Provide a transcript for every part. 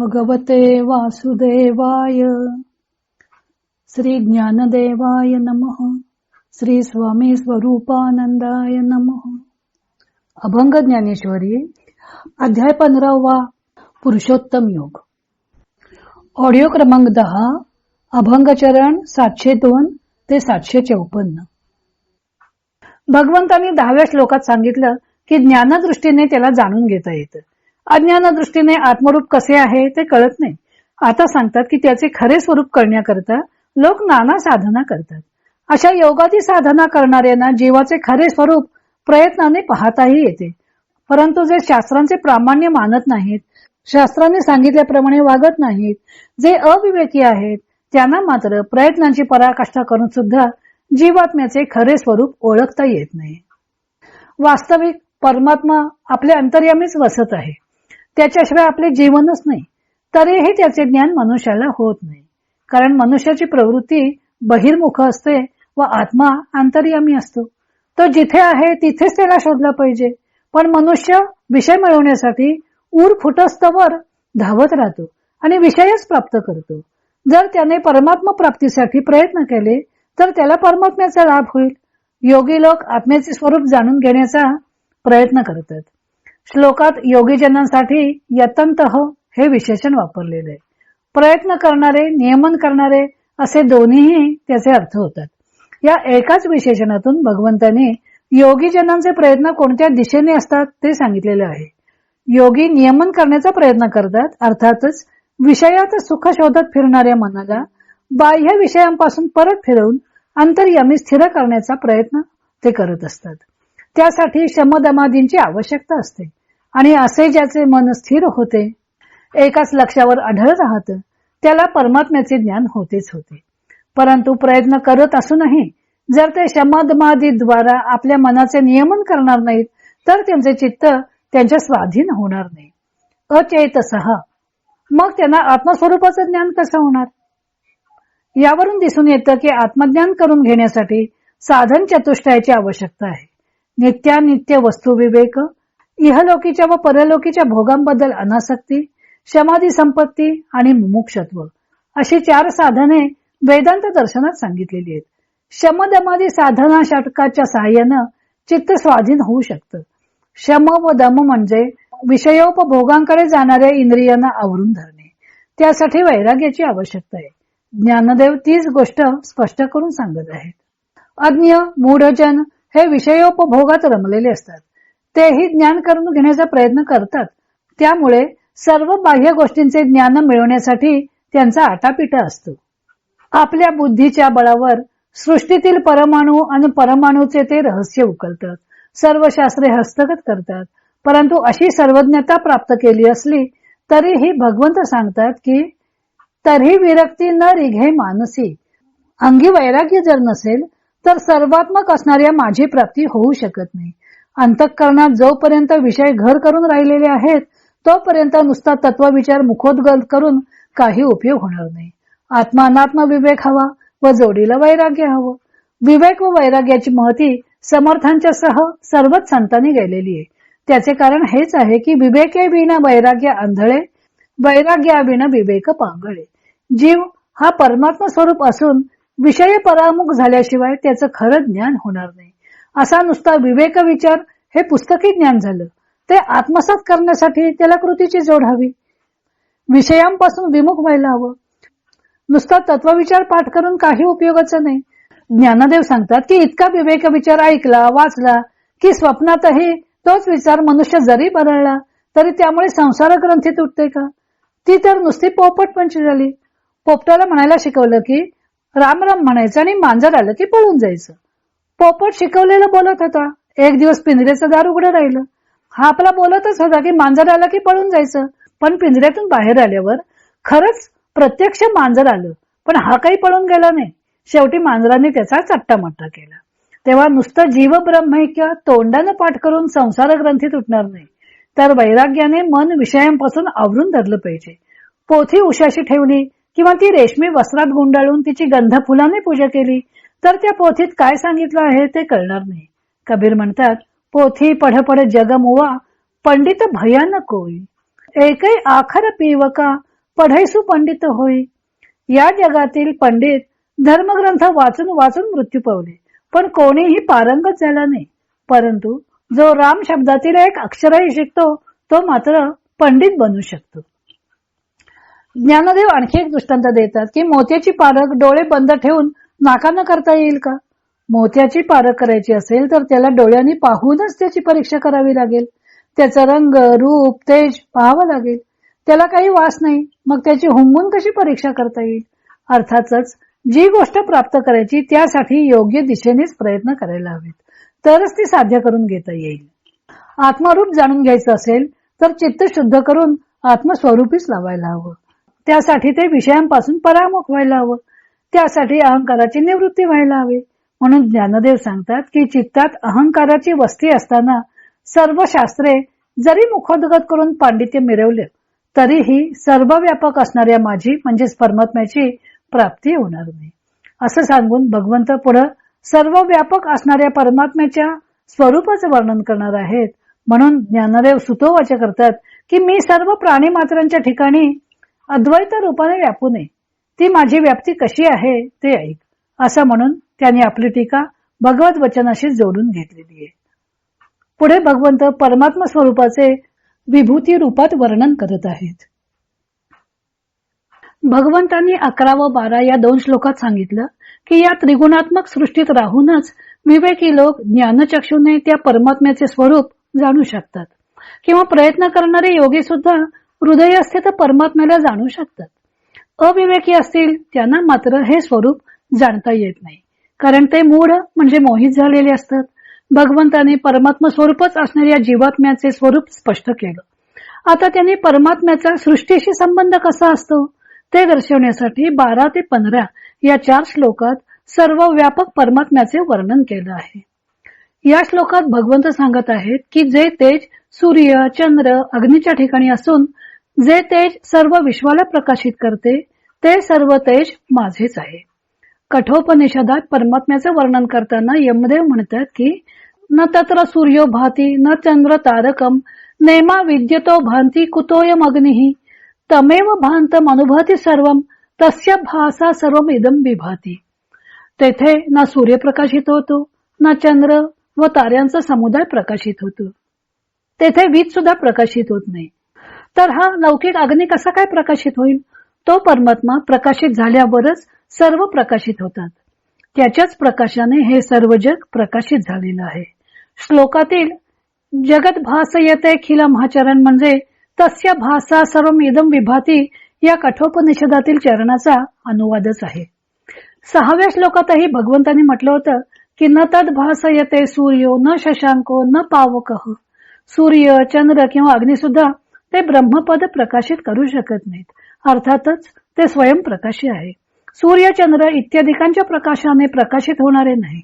भगवते वासुदेवाय. श्री ज्ञानदेवाय नमः. श्री स्वामी स्वरूपानंदाय नमः. अभंग ज्ञानेश्वरी अध्याय पंधरावा पुरुषोत्तम योग. ऑडिओ क्रमांक दहा अभंगचरण सातशे दोन ते सातशे चौपन्न. भगवंतांनी दहाव्या श्लोकात सांगितलं की ज्ञानदृष्टीने त्याला जाणून घेता येतं. अज्ञान दृष्टीने आत्मरूप कसे आहे ते कळत नाही. आता सांगतात की त्याचे खरे स्वरूप करण्याकरता लोक नाना साधना करतात. अशा योगादी साधना करणाऱ्यांना जीवाचे खरे स्वरूप प्रयत्नाने पाहताही येते. परंतु जे शास्त्रांचे प्रामाण्य मानत नाहीत शास्त्राने सांगितल्याप्रमाणे वागत नाहीत जे अविवेकी आहेत त्यांना मात्र प्रयत्नांची पराकाष्ठा करून सुद्धा जीवात्म्याचे खरे स्वरूप ओळखता येत नाही. वास्तविक परमात्मा आपल्या अंतर्यामीच वसत आहे. त्याच्याशिवाय आपले जीवनच नाही. तरीही त्याचे ज्ञान मनुष्याला होत नाही. कारण मनुष्याची प्रवृत्ती बहिर्मुख असते व आत्मा अंतर्यामी असतो. तो जिथे आहे तिथेच त्याला शोधला पाहिजे. पण मनुष्य विषय मिळवण्यासाठी ऊर फुटस्तवर धावत राहतो आणि विषयच प्राप्त करतो. जर त्याने परमात्मा प्राप्तीसाठी प्रयत्न केले तर त्याला परमात्म्याचा लाभ होईल. योगी लोक आत्म्याचे स्वरूप जाणून घेण्याचा प्रयत्न करतात. श्लोकात योगीजनांसाठी यतंत हे विशेषण वापरलेले प्रयत्न करणारे नियमन करणारे असे दोन्हीही त्याचे अर्थ होतात. या एकाच विशेषणातून भगवंतांनी योगीजनांचे प्रयत्न कोणत्या दिशेने असतात ते सांगितलेले आहे. योगी नियमन करण्याचा प्रयत्न करतात अर्थातच विषयात सुख शोधत फिरणाऱ्या मनाला बाह्य विषयांपासून परत फिरवून अंतर्यामी स्थिर करण्याचा प्रयत्न ते करत असतात. त्यासाठी शमदमादींची आवश्यकता असते. आणि असे ज्याचे मन स्थिर होते एकाच लक्षावर आढळ राहत त्याला परमात्म्याचे ज्ञान होतेच होते. परंतु प्रयत्न करत असूनही जर ते शमदमादीद्वारा आपल्या मनाचे नियमन करणार नाहीत तर त्यांचे चित्त त्यांच्या स्वाधीन होणार नाही. अचेतसह मग त्यांना आत्मस्वरूपाचं ज्ञान कसं होणार? यावरून दिसून येतं की आत्मज्ञान करून घेण्यासाठी साधन चतुष्टयाची आवश्यकता आहे. नित्यानित्य वस्तुविवेक इहलोकीच्या व परलोकीच्या भोगांबद्दल अनासक्ती समाधी संपत्ती आणि मुमुक्षत्व अशी चार साधने वेदांत दर्शनात सांगितलेली आहेत. शमदमादी साधना षटकाच्या सहाय्यानं चित्त स्वाधीन होऊ शकतं. शम व दम म्हणजे विषयोपभोगांकडे जाणाऱ्या इंद्रियांना आवरून धरणे. त्यासाठी वैराग्याची आवश्यकता आहे. ज्ञानदेव तीच गोष्ट स्पष्ट करून सांगत आहेत. अज्ञ मूढजन हे विषयोपभोगात रमलेले असतात. तेही ज्ञान करून घेण्याचा प्रयत्न करतात. त्यामुळे सर्व बाह्य गोष्टींचे ज्ञान मिळवण्यासाठी त्यांचा आटापिटा असतो. आपल्या बुद्धीच्या बळावर सृष्टीतील परमाणू आणि परमाणूचे ते रहस्य उकलतात. सर्व शास्त्रे हस्तगत करतात. परंतु अशी सर्वज्ञता प्राप्त केली असली तरीही भगवंत सांगतात की तरी विरक्ती न रिघे मानसी. अंगी वैराग्य जर नसेल तर सर्वात्मक असणाऱ्या माझी प्राप्ती होऊ शकत नाही. अंतःकरणात जोपर्यंत विषय घर करून राहिलेले आहेत तोपर्यंत नुसता तत्वविचार मुखोद्गत करून काही उपयोग होणार नाही. आत्मा अनात्म विवेक हवा व जोडीला वैराग्य हवं. विवेक व वैराग्याची महती समर्थांच्या सह सर्वच संतांनी गेलेली आहे. त्याचे कारण हेच आहे की विवेके विना वैराग्य आंधळे वैराग्याविना विवेक पांगळे. जीव हा परमात्मा स्वरूप असून विषय परामुख झाल्याशिवाय त्याचं खरं ज्ञान होणार नाही. असा नुसता विवेक विचार हे पुस्तकी ज्ञान झालं. ते आत्मसात करण्यासाठी त्याला कृतीची जोड हवी. विषयांपासून विमुख व्हायला हवं. नुसता तत्वविचार पाठ करून काही उपयोगाचं नाही. ज्ञानदेव सांगतात की इतका विवेक विचार ऐकला वाचला की स्वप्नातही तोच विचार मनुष्य जरी बदलला तरी त्यामुळे संसार ग्रंथी तुटते का? ती तर नुसती पोपट पंची झाली पोपटाला म्हणायला शिकवलं की राम राम म्हणायचं आणि मांजर आलं की पळून जायचं. पोपट शिकवलेलं बोलत होता. एक दिवस पिंजऱ्याचं दार उघडं राहिलं. हा आपला बोलतच होता की मांजर आलं की पळून जायचं. पण पिंजऱ्यातून बाहेर आल्यावर खरंच प्रत्यक्ष मांजर आलं. पण हा काही पळून गेला नाही. शेवटी मांजराने त्याचा चट्टामट्टा केला. तेव्हा नुसतं जीव ब्रह्मैक्य तोंडानं पाठ करून संसार ग्रंथी तुटणार नाही. तर वैराग्याने मन विषयांपासून आवरून धरलं पाहिजे. पोथी उशाशी ठेवली. किंवा ती रेशमी वस्त्रात गुंडाळून तिची गंध फुलाने पूजा केली तर त्या पोथीत काय सांगितलं आहे ते कळणार नाही. कबीर म्हणतात पोथी पढ पढ पंडित भयानक कोई. एकही आखर पिवका पढैसू पंडित होई. या जगातील पंडित धर्मग्रंथ वाचून वाचून मृत्यू पावले पण कोणीही पारंगत झाला नाही. परंतु जो राम शब्दातील एक अक्षरही शिकतो तो मात्र पंडित बनू शकतो. ज्ञानदेव आणखी एक दृष्टांत देतात की मोत्याची पारख डोळे बंद ठेवून नाकानं करता येईल का? मोत्याची पारख करायची असेल तर त्याला डोळ्यांनी पाहूनच त्याची परीक्षा करावी लागेल. त्याचा रंग रूप तेज पाहावं लागेल. त्याला काही वास नाही. मग त्याची हुंगून कशी परीक्षा करता येईल? अर्थातच जी गोष्ट प्राप्त करायची त्यासाठी योग्य दिशेनेच प्रयत्न करायला हवेत. तरच ती साध्य करून घेता येईल. आत्मरूप जाणून घ्यायचं असेल तर चित्त शुद्ध करून आत्मस्वरूपीच लावायला हवं. त्यासाठी ते विषयांपासून परामुख व्हायला हवं. त्यासाठी अहंकाराची निवृत्ती व्हायला हवी. म्हणून ज्ञानदेव सांगतात की चित्तात अहंकाराची वस्ती असताना सर्व शास्त्रे जरी मुखोद्गत करून पांडित्य मिळवले तरीही सर्व व्यापक असणाऱ्या माझी म्हणजेच परमात्म्याची प्राप्ती होणार नाही. असं सांगून भगवंत पुढं सर्व व्यापक असणाऱ्या परमात्म्याच्या स्वरूपाचं वर्णन करणार आहेत. म्हणून ज्ञानदेव सुतोवाच करतात की मी सर्व प्राणी मात्रांच्या ठिकाणी अद्वैत रूपाने व्यापू नये. ती माझी व्याप्ती कशी आहे ते ऐक असं म्हणून त्यांनी आपली टीका भगवत वचनाशी जोडून घेतलेली आहे. पुढे भगवंत परमात्मा स्वरूपाचे विभूती रूपात वर्णन करत आहेत. भगवंतांनी अकरा व बारा या दोन श्लोकात सांगितलं की या त्रिगुणात्मक सृष्टीत राहूनच विवेकी लोक ज्ञानचक्षुने त्या परमात्म्याचे स्वरूप जाणू शकतात किंवा प्रयत्न करणारे योगी सुद्धा हृदय असते तर परमात्म्याला जाणू शकतात. अविवेकी असतील त्यांना मात्र हे स्वरूप जाणता येत नाही. कारण ते मूढ म्हणजे मोहित झालेले असतात. भगवंताने परमात्मा स्वरूपच असणाऱ्या जीवात्म्याचे स्वरूप स्पष्ट केलं. आता त्यांनी परमात्म्याचा सृष्टीशी संबंध कसा असतो? ते दर्शवण्यासाठी बारा ते पंधरा या चार श्लोकात सर्व व्यापक परमात्म्याचे वर्णन केलं आहे. या श्लोकात भगवंत सांगत आहेत की जे तेज सूर्य चंद्र अग्नीच्या ठिकाणी असून जे तेज सर्व विश्वाला प्रकाशित करते ते सर्व तेज माझेच आहे. कठोपनिषदात परमात्म्याचे वर्णन करताना यमदेव म्हणतात की न तत्र सूर्यो भाती न चंद्र तारकम नेमा विद्यतो भांती कुतोयम अग्निही तमेव भांतम अनुभवती सर्व तस्य भासा सर्व इदम विभाती तेथे ना सूर्य प्रकाशित होतो ना चंद्र व ताऱ्यांचा समुदाय प्रकाशित होतो. तेथे वीज सुद्धा प्रकाशित होत नाही. तर हा लौकिक अग्नी कसा काय प्रकाशित होईल? तो परमात्मा प्रकाशित झाल्यावरच सर्व प्रकाशित होतात. त्याच्याच प्रकाशाने हे सर्व जग प्रकाशित झालेलं आहे. श्लोकातील जगत भास येते खिल महाचरण म्हणजे तस्य भासा सर्व इदम विभाती या कठोपनिषदातील चरणाचा अनुवादच आहे. सहाव्या श्लोकातही भगवंतांनी म्हटलं होतं की न तद भास येते सूर्यो न शशांको न पावक. सूर्य चंद्र किंवा अग्निसुद्धा ते ब्रह्मपद प्रकाशित करू शकत नाहीत. अर्थातच ते स्वयंप्रकाशी आहे. सूर्य चंद्र इत्यादिकांच्या प्रकाशाने प्रकाशित होणारे नाही.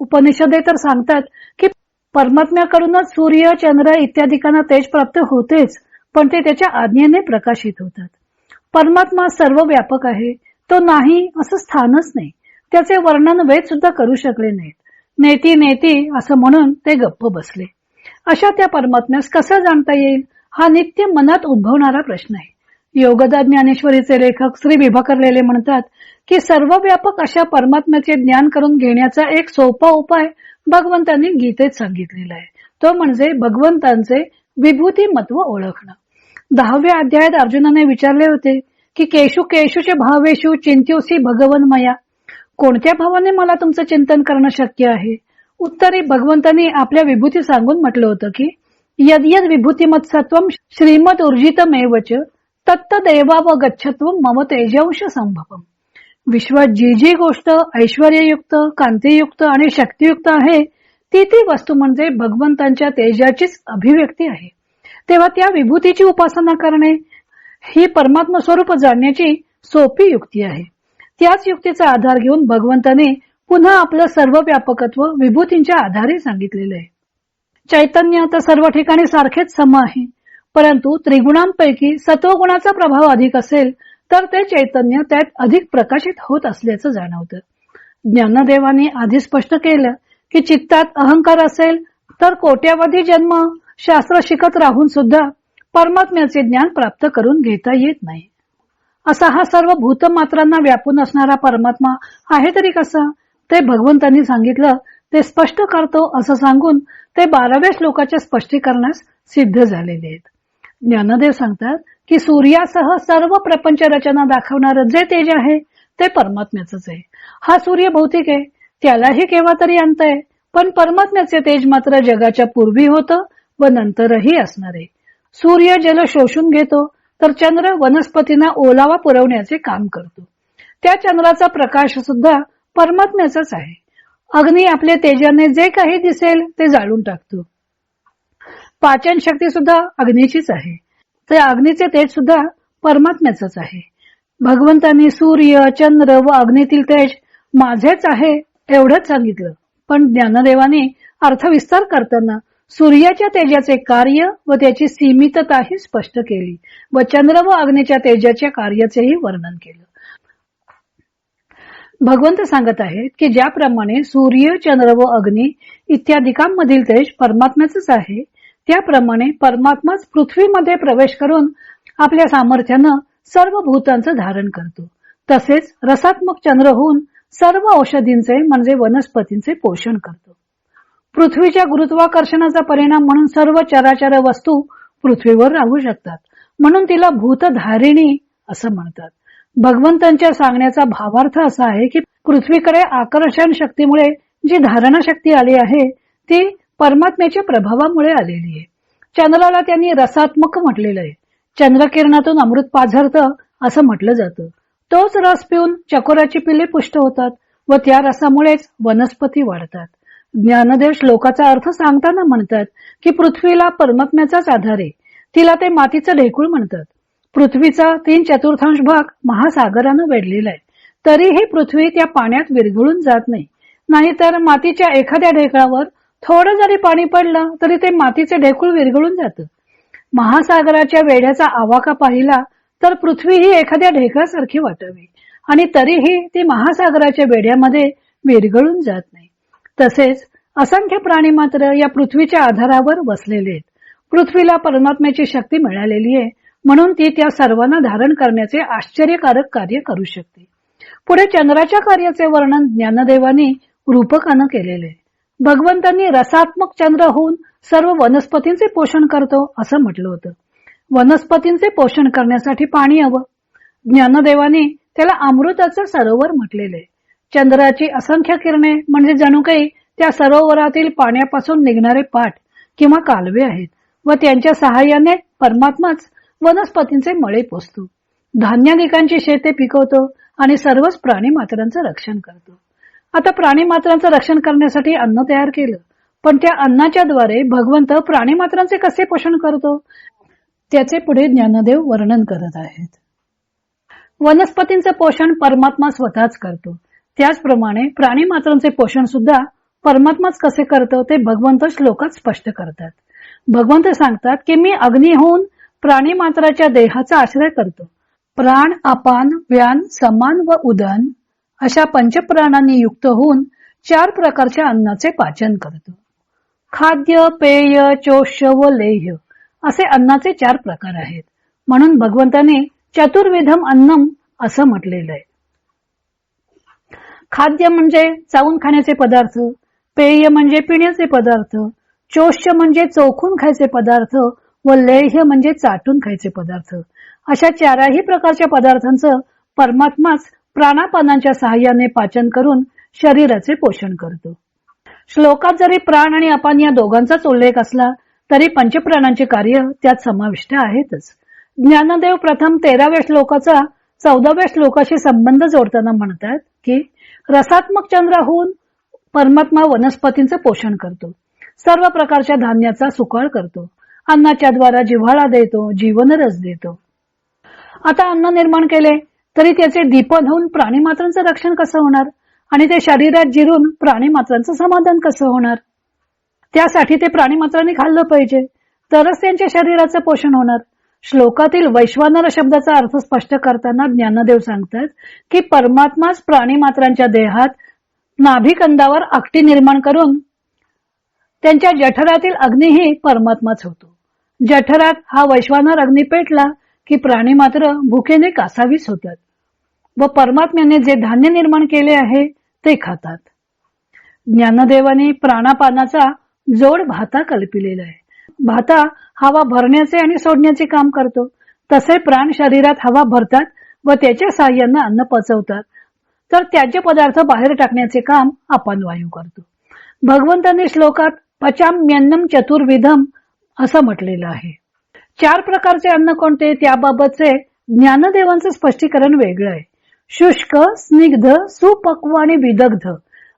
उपनिषदे तर सांगतात की परमात्म्याकडूनच सूर्य चंद्र इत्यादिकांना तेज प्राप्त होतेच पण ते त्याच्या आज्ञेने प्रकाशित होतात. परमात्मा सर्व व्यापक आहे. तो नाही असं स्थानच नाही. त्याचे वर्णन वेद सुद्धा करू शकले नाहीत. नेती नेती असं म्हणून ते गप्प बसले. अशा त्या परमात्म्यास कसं जाणता येईल? हा नित्य मनात उद्भवणारा प्रश्न आहे. योगदा ज्ञानेश्वरीचे लेखक श्री विभाकरलेले म्हणतात की सर्व व्यापक अशा परमात्म्याचे ज्ञान करून घेण्याचा एक सोपा उपाय भगवंतांनी गीतेत सांगितलेला आहे. तो म्हणजे भगवंतांचे विभूती मत्व ओळखणं. दहाव्या अध्यायात अर्जुनाने विचारले होते की केशू केशूचे भावेशू चिंत्योसी भगवन मया. कोणत्या भावाने मला तुमचं चिंतन करणं शक्य आहे? उत्तरी भगवंतांनी आपल्या विभूती सांगून म्हटलं होतं की यद यद विभूतिमत्सत्व श्रीमद ऊर्जितमेवच तत्त व गच्छत्व मम तेजंश संभवम विश्वात जी जी गोष्ट ऐश्वर्ययुक्त कांतीयुक्त आणि शक्तियुक्त आहे ती ती वस्तू म्हणजे भगवंतांच्या तेजाचीच अभिव्यक्ती आहे. तेव्हा त्या विभूतीची उपासना करणे ही परमात्मा स्वरूप जाणण्याची सोपी युक्ती आहे. त्याच युक्तीचा आधार घेऊन भगवंताने पुन्हा आपलं सर्व व्यापकत्व विभूतींच्या आधारे सांगितलेलं आहे. चैतन्य तर सर्व ठिकाणी सारखेच सम आहे. परंतु त्रिगुणांपैकी सत्वगुणाचा प्रभाव अधिक असेल तर ते चैतन्य त्यात अधिक प्रकाशित होत असल्याचं जाणवतं. ज्ञानदेवाने आधी स्पष्ट केलं की चित्तात अहंकार असेल तर कोट्यावधी जन्म शास्त्र शिकत राहून सुद्धा परमात्म्याचे ज्ञान प्राप्त करून घेता येत नाही. असा हा सर्व भूतमात्रांना व्यापून असणारा परमात्मा आहे तरी कसा? ते भगवंतांनी सांगितलं ते स्पष्ट करतो असं सांगून ते बाराव्या श्लोकाच्या स्पष्टीकरणास सिद्ध झालेले आहेत. ज्ञानदेव सांगतात की सूर्यासह सर्व प्रपंच रचना दाखवणारं जे तेज आहे ते परमात्म्याच आहे. हा सूर्य भौतिक आहे त्यालाही केव्हा तरी अंत आहे पण परमात्म्याचे तेज मात्र जगाच्या पूर्वी होतं व नंतरही असणार आहे. सूर्य जल शोषून घेतो तर चंद्र वनस्पतींना ओलावा पुरवण्याचे काम करतो. त्या चंद्राचा प्रकाश सुद्धा परमात्म्याचाच आहे. अग्नी आपल्या तेजाने जे काही दिसेल ते जाळून टाकतो. पाचन शक्ती सुद्धा अग्नीचीच आहे. ते अग्नीचे तेज सुद्धा परमात्म्याच आहे. भगवंतांनी सूर्य चंद्र व अग्नीतील तेज माझेच आहे एवढंच सांगितलं. पण ज्ञानदेवाने अर्थविस्तार करताना सूर्याच्या तेजाचे कार्य व त्याची सीमितताही स्पष्ट केली व चंद्र व अग्नीच्या तेजाच्या कार्याचेही वर्णन केलं. भगवंत सांगत आहेत की ज्याप्रमाणे सूर्य चंद्र व अग्नी इत्यादिकांमधील तेज परमात्म्याच आहे त्याप्रमाणे परमात्माच पृथ्वीमध्ये प्रवेश करून आपल्या सामर्थ्यानं सर्व भूतांचं धारण करतो. तसेच रसात्मक चंद्र होऊन सर्व औषधींचे म्हणजे वनस्पतींचे पोषण करतो. पृथ्वीच्या गुरुत्वाकर्षणाचा परिणाम म्हणून सर्व चराचर वस्तू पृथ्वीवर राहू शकतात. म्हणून तिला भूतधारिणी असं म्हणतात. भगवंतांच्या सांगण्याचा भावार्थ असा आहे की पृथ्वीकडे आकर्षण शक्तीमुळे जी धारणा शक्ती आली आहे ती परमात्म्याच्या प्रभावामुळे आलेली आहे. चंद्राला त्यांनी रसात्मक म्हटलेलं आहे. चंद्रकिरणातून अमृत पाझरतं असं म्हटलं जातं. तोच रस पिऊन चकोराची पिल्ले पुष्ट होतात व त्या रसामुळेच वनस्पती वाढतात. ज्ञानदेव श्लोकाचा अर्थ सांगताना म्हणतात की पृथ्वीला परमात्म्याचाच आधार आहे. तिला ते मातीचं ढेकूळ म्हणतात. पृथ्वीचा तीन चतुर्थांश भाग महासागरानं वेढलेला आहे. तरीही पृथ्वी त्या पाण्यात विरघळून जात नाही. नाहीतर मातीच्या एखाद्या ढेकळावर थोडं जरी पाणी पडलं तरी ते मातीचे ढेकूळ विरघळून जातं. महासागराच्या वेढ्याचा आवाका पाहिला तर पृथ्वी ही एखाद्या ढेकळासारखी वाटावी. आणि तरीही ती महासागराच्या वेढ्यामध्ये विरघळून जात नाही. तसेच असंख्य प्राणी मात्र या पृथ्वीच्या आधारावर बसलेले आहेत. पृथ्वीला परमात्म्याची शक्ती मिळालेली आहे. म्हणून ती त्या सर्वांना धारण करण्याचे आश्चर्यकारक कार्य करू शकते. पुढे चंद्राच्या कार्याचे वर्णन ज्ञानदेवानी रूपकानं केलेले. भगवंतांनी रसात्मक चंद्र होऊन सर्व वनस्पतींचे पोषण करतो असं म्हटलं होतं. वनस्पतींचे पोषण करण्यासाठी पाणी हवं. ज्ञानदेवाने त्याला अमृताचं सरोवर म्हटलेले. चंद्राची असंख्य किरणे म्हणजे जणू काही त्या सरोवरातील पाण्यापासून निघणारे पाठ किंवा कालवे आहेत व त्यांच्या सहाय्याने परमात्माच वनस्पतींचे मळे पोचतो धान्यादिकांची शेते पिकवतो आणि सर्वच प्राणी मात्रांचं रक्षण करतो. आता प्राणी मात्रांचं रक्षण करण्यासाठी अन्न तयार केलं पण त्या अन्नाच्या द्वारे भगवंत प्राणी मात्रांचे कसे पोषण करतो? त्याचे पुढे ज्ञानदेव वर्णन करत आहेत. वनस्पतींचं पोषण परमात्मा स्वतःच करतो. त्याचप्रमाणे प्राणी मात्रांचे पोषण सुद्धा परमात्माच कसे करतो ते भगवंत श्लोकात स्पष्ट करतात. भगवंत सांगतात की मी अग्नी होऊन प्राणी मात्राच्या देहाचा आश्रय करतो. प्राण अपान व्यान समान व उदन अशा पंचप्राणांनी युक्त होऊन चार प्रकारच्या अन्नाचे पाचन करतो. खाद्य पेय चोष्य व लेह्य असे अन्नाचे चार प्रकार आहेत. म्हणून भगवंताने चतुर्विधम अन्नम असं म्हटलेलं आहे. खाद्य म्हणजे चावून खाण्याचे पदार्थ पेय म्हणजे पिण्याचे पदार्थ चोष्य म्हणजे चोखून खायचे पदार्थ व लेह्य म्हणजे चाटून खायचे पदार्थ. अशा चारही प्रकारच्या पदार्थांचं परमात्माच प्राणापानांच्या सहाय्याने पाचन करून शरीराचे पोषण करतो. श्लोकात जरी प्राण आणि अपान या दोघांचाच उल्लेख असला तरी पंचप्राणांचे कार्य त्यात समाविष्ट आहेतच. ज्ञानदेव प्रथम तेराव्या श्लोकाचा चौदाव्या श्लोकाशी संबंध जोडताना म्हणतात की रसात्मक चंद्र होऊन परमात्मा वनस्पतींचं पोषण करतो. सर्व प्रकारच्या धान्याचा सुकाळ करतो. अन्नाच्या द्वारा जिव्हाळा देतो जीवनरस देतो. आता अन्न निर्माण केले तरी त्याचे दीपन होऊन प्राणी मात्रांचं रक्षण कसं होणार? आणि ते शरीरात जिरून प्राणी मात्रांचं समाधान कसं होणार? त्यासाठी ते प्राणी मात्रांनी खाल्लं पाहिजे तरच त्यांच्या शरीराचं पोषण होणार. श्लोकातील वैश्वानर शब्दाचा अर्थ स्पष्ट करताना ज्ञानदेव सांगतात की परमात्माच प्राणी मात्रांच्या देहात नाभिकंदावर आकटी निर्माण करून त्यांच्या जठरातील अग्नीही परमात्माच होतो. जठरात हा वैश्वानर अग्नी पेटला की प्राणी मात्र भुकेने कासावीस होतात व परमात्म्याने जे धान्य निर्माण केले आहे ते खातात. ज्ञानदेवाने प्राणापानाचा जोड भाता कल्पिलेला आहे. भाता हवा भरण्याचे आणि सोडण्याचे काम करतो. तसे प्राण शरीरात हवा भरतात व त्याच्या साह्यानं अन्न पचवतात. तर त्याचे पदार्थ बाहेर टाकण्याचे काम आपण वायू करतो. भगवंतांनी श्लोकात पचाम्यन्नम चतुर्विधम असं म्हटलेलं आहे. चार प्रकारचे अन्न कोणते? त्याबाबतचे ज्ञानदेवांचं स्पष्टीकरण वेगळं आहे. शुष्क स्निग्ध सुपक्व आणि विदग्ध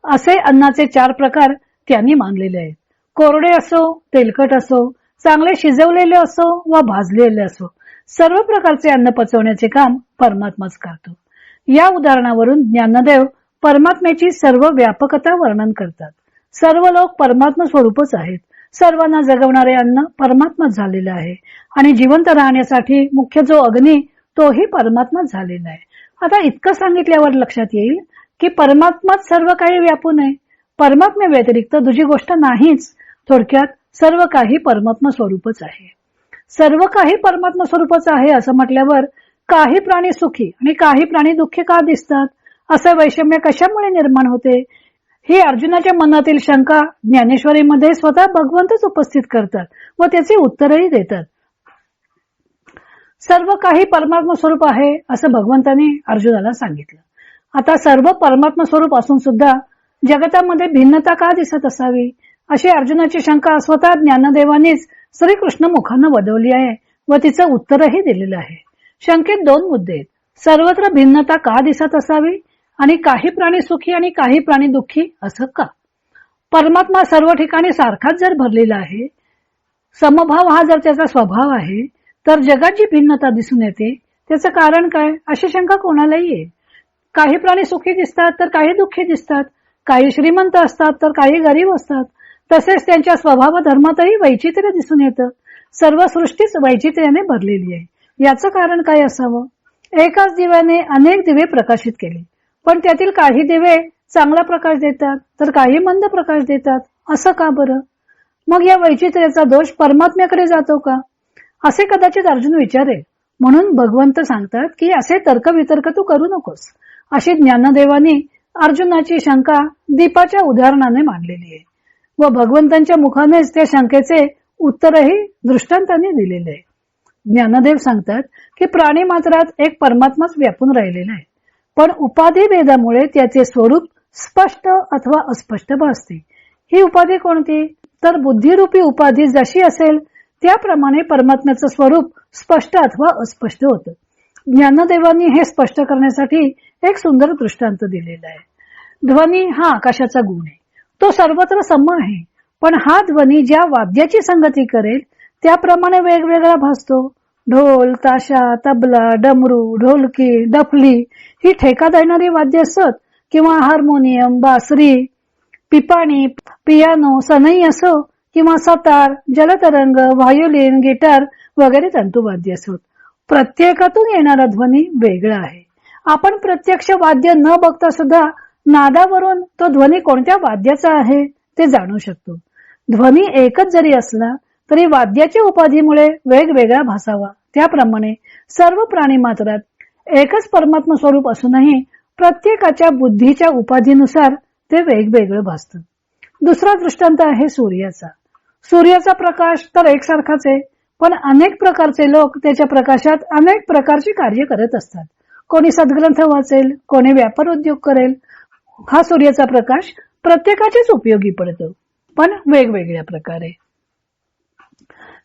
असे अन्नाचे चार प्रकार त्यांनी मानलेले आहेत. कोरडे असो तेलकट असो चांगले शिजवलेले असो वा भाजलेले असो सर्व प्रकारचे अन्न पचवण्याचे काम परमात्माच करतो. या उदाहरणावरून ज्ञानदेव परमात्म्याची सर्व व्यापकता वर्णन करतात. सर्व लोक परमात्मा स्वरूपच आहेत. सर्वांना जगवणारे अन्न परमात्माच झालेलं आहे. आणि जिवंत राहण्यासाठी मुख्य जो अग्नी तोही परमात्माच झालेला आहे. आता इतकं सांगितल्यावर लक्षात येईल की परमात्माच सर्व काही व्यापून आहे परमात्म्या व्यतिरिक्त दुजी गोष्ट नाहीच. थोडक्यात सर्व काही परमात्मा स्वरूपच आहे. सर्व काही परमात्मा स्वरूपच आहे असं म्हटल्यावर काही प्राणी सुखी आणि काही प्राणी दुःखी का दिसतात? असं वैषम्य कशामुळे निर्माण होते? ही अर्जुनाच्या मनातील शंका ज्ञानेश्वरीमध्ये स्वतः भगवंतच उपस्थित करतात व त्याचे उत्तरही देतात. सर्व काही परमात्मा स्वरूप आहे असं भगवंताने अर्जुनाला सांगितलं. आता सर्व परमात्मा स्वरूप असून सुद्धा जगतामध्ये भिन्नता का दिसत असावी अशी अर्जुनाची शंका स्वतः ज्ञानदेवानीच श्रीकृष्ण मुखानं वदवली आहे व तिचं उत्तरही दिलेलं आहे. शंकेत दोन मुद्दे सर्वत्र भिन्नता का दिसत असावी आणि काही प्राणी सुखी आणि काही प्राणी दुःखी असं का? परमात्मा सर्व ठिकाणी सारखाच जर भरलेला आहे समभाव हा जर त्याचा स्वभाव आहे तर जगाची भिन्नता दिसून येते. त्याचं कारण काय? अशी शंका कोणालाही आहे. काही प्राणी सुखी दिसतात तर काही दुःखी दिसतात. काही श्रीमंत असतात तर काही गरीब असतात. तसेच त्यांच्या स्वभाव धर्मातही वैचित्र्य दिसून येतं. सर्व सृष्टीच वैचित्र्याने भरलेली आहे. याचं कारण काय असावं? एकाच दिव्याने अनेक दिवे प्रकाशित केले. पण त्यातील काही दिवे चांगला प्रकाश देतात तर काही मंद प्रकाश देतात. असं का बरं? मग या वैचित्र्याचा दोष परमात्म्याकडे जातो का? असे कदाचित अर्जुन विचारेल. म्हणून भगवंत सांगतात की असे तर्कवितर्क तू करू नकोस. अशी ज्ञानदेवानी अर्जुनाची शंका दीपाच्या उदाहरणाने मांडलेली आहे. व भगवंतांच्या मुखानेच त्या शंकेचे उत्तरही दृष्टांताने दिलेले आहे. ज्ञानदेव सांगतात की प्राणी मात्रात एक परमात्माच व्यापून राहिलेला आहे. पण उपाधी भेदामुळे त्याचे स्वरूप स्पष्ट अथवा अस्पष्ट भासते. ही उपाधी कोणती? तर बुद्धिरूपी उपाधी जशी असेल त्याप्रमाणे परमात्म्याचं स्वरूप स्पष्ट अथवा अस्पष्ट होतं. ज्ञानदेवांनी हे स्पष्ट करण्यासाठी एक सुंदर दृष्टांत दिलेला आहे. ध्वनी हा आकाशाचा गुण आहे. तो सर्वत्र सम आहे पण हा ध्वनी ज्या वाद्याची संगती करेल त्याप्रमाणे वेगवेगळा भासतो. ढोल ताशा तबला डमरू ढोलकी डफली ही ठेका देणारी वाद्य असत किंवा हार्मोनियम बासरी पिपाणी पियानो सनई असो किंवा सतार जलतरंग व्हायोलिन गिटार वगैरे तंतुवाद्य असोत. प्रत्येकातून येणारा ध्वनी वेगळा आहे. आपण प्रत्यक्ष वाद्य न बघता सुद्धा नादावरून तो ध्वनी कोणत्या वाद्याचा आहे ते जाणू शकतो. ध्वनी एकच जरी असला तरी वाद्याच्या उपाधीमुळे वेगवेगळा भासावा. त्याप्रमाणे सर्व प्राणी मात्रात एकच परमात्मा स्वरूप असूनही प्रत्येकाच्या बुद्धीच्या उपाधीनुसार ते वेगवेगळं भासत दुसरा दृष्टांत आहे सूर्याचा. सूर्याचा प्रकाश तर एकसारखाच आहे पण अनेक प्रकारचे लोक त्याच्या प्रकाशात अनेक प्रकारची कार्य करत असतात. कोणी सद्ग्रंथ वाचेल कोणी व्यापार उद्योग करेल हा सूर्याचा प्रकाश प्रत्येकाचेच उपयोगी पडतो. पण वेगवेगळ्या प्रकारे.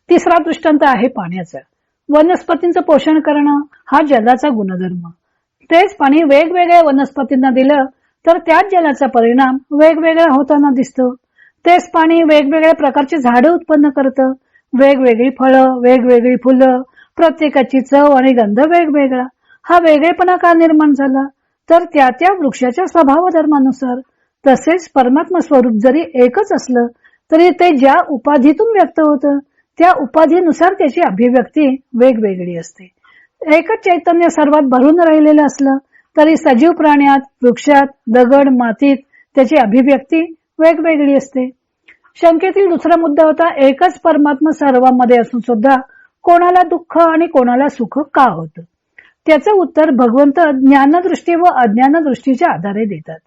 तिसरा दृष्टांत आहे पाण्याचा. वनस्पतींचं पोषण करणं हा जलाचा गुणधर्म. तेच पाणी वेगवेगळ्या वनस्पतींना दिलं तर त्याच जलाचा परिणाम वेगवेगळा होताना दिसतो. तेच पाणी वेगवेगळ्या प्रकारची झाडं उत्पन्न करतं. वेगवेगळी फळं वेगवेगळी फुलं प्रत्येकाची चव आणि गंध वेगवेगळा. हा वेगळेपणा का निर्माण झाला? तर त्या त्या वृक्षाच्या स्वभाव धर्मानुसार तसेच परमात्मा स्वरूप जरी एकच असलं तरी ते ज्या उपाधीतून व्यक्त होतं त्या उपाधीनुसार त्याची अभिव्यक्ती वेगवेगळी असते. एकच चैतन्य सर्वात भरून राहिलेलं असलं तरी सजीव प्राण्यात वृक्षात दगड मातीत त्याची अभिव्यक्ती वेगवेगळी असते. शंकेतील दुसरा मुद्दा होता एकच परमात्मा सर्वांमध्ये असून सुद्धा कोणाला दुःख आणि कोणाला सुख का होतं? त्याचं उत्तर भगवंत ज्ञानदृष्टी व अज्ञानदृष्टीच्या आधारे देतात.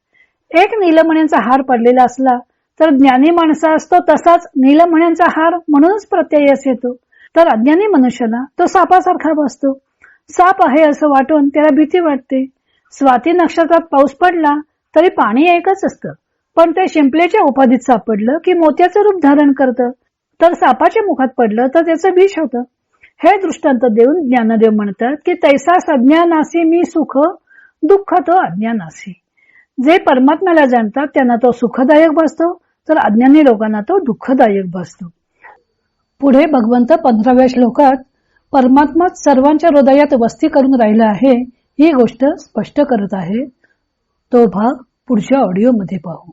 एक नीलमण्यांचा हार पडलेला असला तर ज्ञानी माणसा असतो तसाच नीलमण्यांचा हार म्हणूनच प्रत्ययस येतो. तर अज्ञानी मनुष्याला तो सापासारखा बसतो. साप आहे असं वाटून त्याला भीती वाटते. स्वाती नक्षत्रात पाऊस पडला तरी पाणी एकच असतं. पण ते शिंपलेच्या उपाधीत सापडलं की मोत्याचं रूप धारण करतं. तर सापाच्या मुखात पडलं तर त्याचं विष होतं. हे दृष्टांत देऊन ज्ञानदेव म्हणतात की तैसा सज्ञानासी मी सुख दुःख तो अज्ञानासी. जे परमात्म्याला जाणतात त्यांना तो सुखदायक बसतो. तर अज्ञानी लोकांना तो दुःखदायक बसतो पुढे भगवंत पंधराव्या श्लोकात परमात्मा सर्वांच्या हृदयात वस्ती करून राहिला आहे ही गोष्ट स्पष्ट करत आहे. तो भाग पुढच्या ऑडिओमध्ये पाहू.